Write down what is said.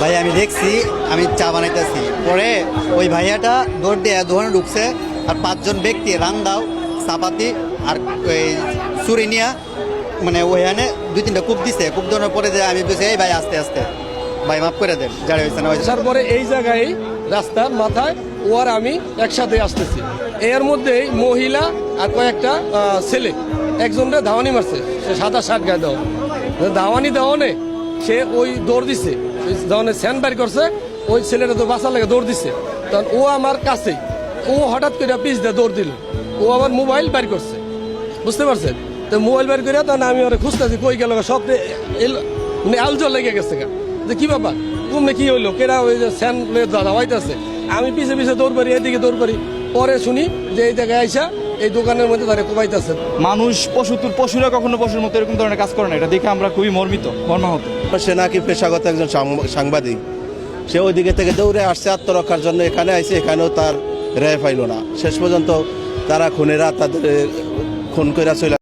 ভাই, আমি দেখছি, আমি চা বানাইতেছি। পরে ওই ভাইয়াটা দৌড় দিয়ে দোকানে ঢুকছে, আর পাঁচজন ব্যক্তি রান্দাও চাপাতি, আর ওই চুরি নিয়া মানে ওইখানে দুই তিনটা কূপ দিছে। কূপ দেওয়ার পরে যে আমি বলছি, এই ভাই, আস্তে আস্তে। ভাই, মাফ করে দেন যারা হয়েছে না, হয়েছে আসার পরে এই জায়গায় রাস্তার মাথায়, ও আর আমি একসাথে আসতেছি। এর মধ্যেই মহিলা আর কয়েকটা ছেলে। একজনটা ধাওয়ানি মারছে, সে সাদা শার্ট গায়ে দেওয়া। ধাওয়ানি দেওয়ানে সে ওই দৌড় দিছে। ধরনের স্যান করছে, ওই ছেলেটা তো বাঁচার লাগে দৌড় দিছে। তখন ও আমার কাছে ও হঠাৎ করে পিস দিয়ে দৌড় দিল। ও আমার মোবাইল বের করছে। বুঝতে পারছেন? তো মোবাইল বের করে তখন আমি ওরা খুঁজতেছি, কই গেল সব মানে আলজল লেগে গেছে গা। যে কি বাবা তুমি কি হইল? কেরা ওই যে স্যান দাওয়াইতেছে আমি পিছে পিছে দৌড় পারি এদিকে দৌড় পারি পরে শুনি যে এই জায়গায় আইসা এই দোকানের মধ্যে তারা কমাইতেছে মানুষ পশু তুর পশুরা কখনো পশুর মতো এরকম ধরনের কাজ করে না। এটা দেখে আমরা খুবই মর্মিত মর্মাহত। সে নাকি পেশাগত একজন সাংবাদিক। সে ওইদিকে থেকে দৌড়ে আসছে আত্মরক্ষার জন্য। এখানে আইসে এখানেও তার রেহাই পাইল না। শেষ পর্যন্ত তারা খুনেরা তাদের খুন করে চলে